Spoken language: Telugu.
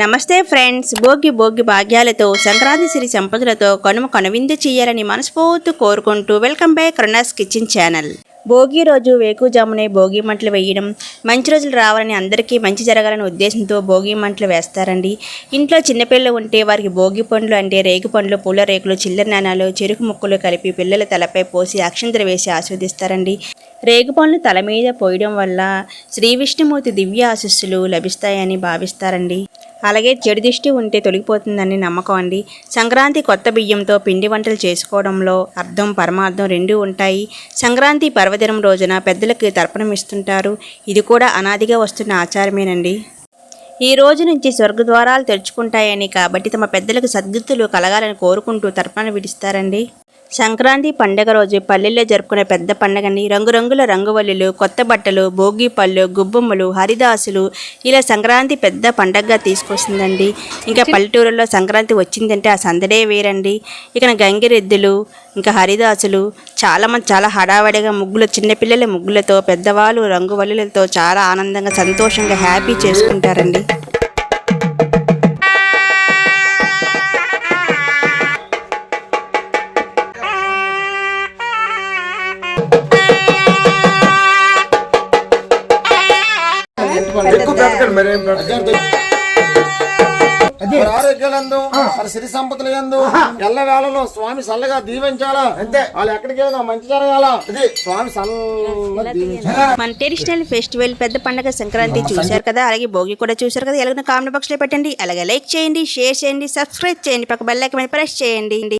నమస్తే ఫ్రెండ్స్. భోగి భోగి భాగ్యాలతో సంక్రాంతి సిరి సంపదలతో కనుమ కనువిందు చేయాలని మనస్ఫూర్తి కోరుకుంటూ welcome back Runa's kitchen channel. Bhogi రోజు వేకుజామునే భోగి మంటలు వేయడం మంచి రోజులు రావాలని అందరికీ మంచి జరగాలనే ఉద్దేశంతో భోగి మంటలు వేస్తారండి. ఇంట్లో చిన్నపిల్లలు ఉంటే వారికి భోగి పండ్లు అంటే రేగు పండ్లు పూల రేకులు చిల్లర నాణాలు చెరుకు ముక్కలు కలిపి పిల్లల తలపై పోసి అక్షంతలు వేసి ఆస్వాదిస్తారండి. రేగు పండ్లు తల మీద పోయడం వల్ల శ్రీ విష్ణుమూర్తి దివ్య ఆశస్సులు లభిస్తాయని భావిస్తారండి. అలాగే చెడు దిష్టి ఉంటే తొలగిపోతుందని నమ్మకం అండి. సంక్రాంతి కొత్త బియ్యంతో పిండి వంటలు చేసుకోవడంలో అర్థం పరమార్థం రెండూ ఉంటాయి. సంక్రాంతి పర్వదినం రోజున పెద్దలకి తర్పణం ఇస్తుంటారు. ఇది కూడా అనాదిగా వస్తున్న ఆచారమేనండి. ఈ రోజు నుంచి స్వర్గద్వారాలు తెరుచుకుంటాయని కాబట్టి తమ పెద్దలకు సద్గతులు కలగాలని కోరుకుంటూ తర్పణ విడిస్తారండి. సంక్రాంతి పండగ రోజు పల్లెల్లో జరుపుకునే పెద్ద పండగని రంగురంగుల రంగువల్లులు కొత్త బట్టలు భోగి పళ్ళు గుబ్బమ్మలు హరిదాసులు ఇలా సంక్రాంతి పెద్ద పండగగా తీసుకొస్తుందండి. ఇంకా పల్లెటూరులో సంక్రాంతి వచ్చిందంటే ఆ సందడే వేరండి. ఇక్కడ గంగిరెద్దులు ఇంకా హరిదాసులు చాలామంది చాలా హడావడిగా ముగ్గులు చిన్నపిల్లల ముగ్గులతో పెద్దవాళ్ళు రంగువల్లులతో చాలా ఆనందంగా సంతోషంగా హ్యాపీ చేసుకుంటారండి. ఆరోగ్యాలందు సిరి సంపదలు ఎందు ఎల్ల వేళలో స్వామి చల్లగా దీవించాలా? అంతే. వాళ్ళు ఎక్కడికి వెళ్ళినా మంచి జరగాల? స్వామి మన ట్రెడిషనల్ ఫెస్టివల్ పెద్ద పండగ సంక్రాంతి చూశారు కదా అలాగే భోగి కూడా చూశారు కదా ఎలాగైనా కామెంట్ బాక్స్లో పెట్టండి అలాగే లైక్ చేయండి షేర్ చేయండి సబ్స్క్రైబ్ చేయండి పక్క బెల్ ఐకాన్ మీద ప్రెస్ చేయండి.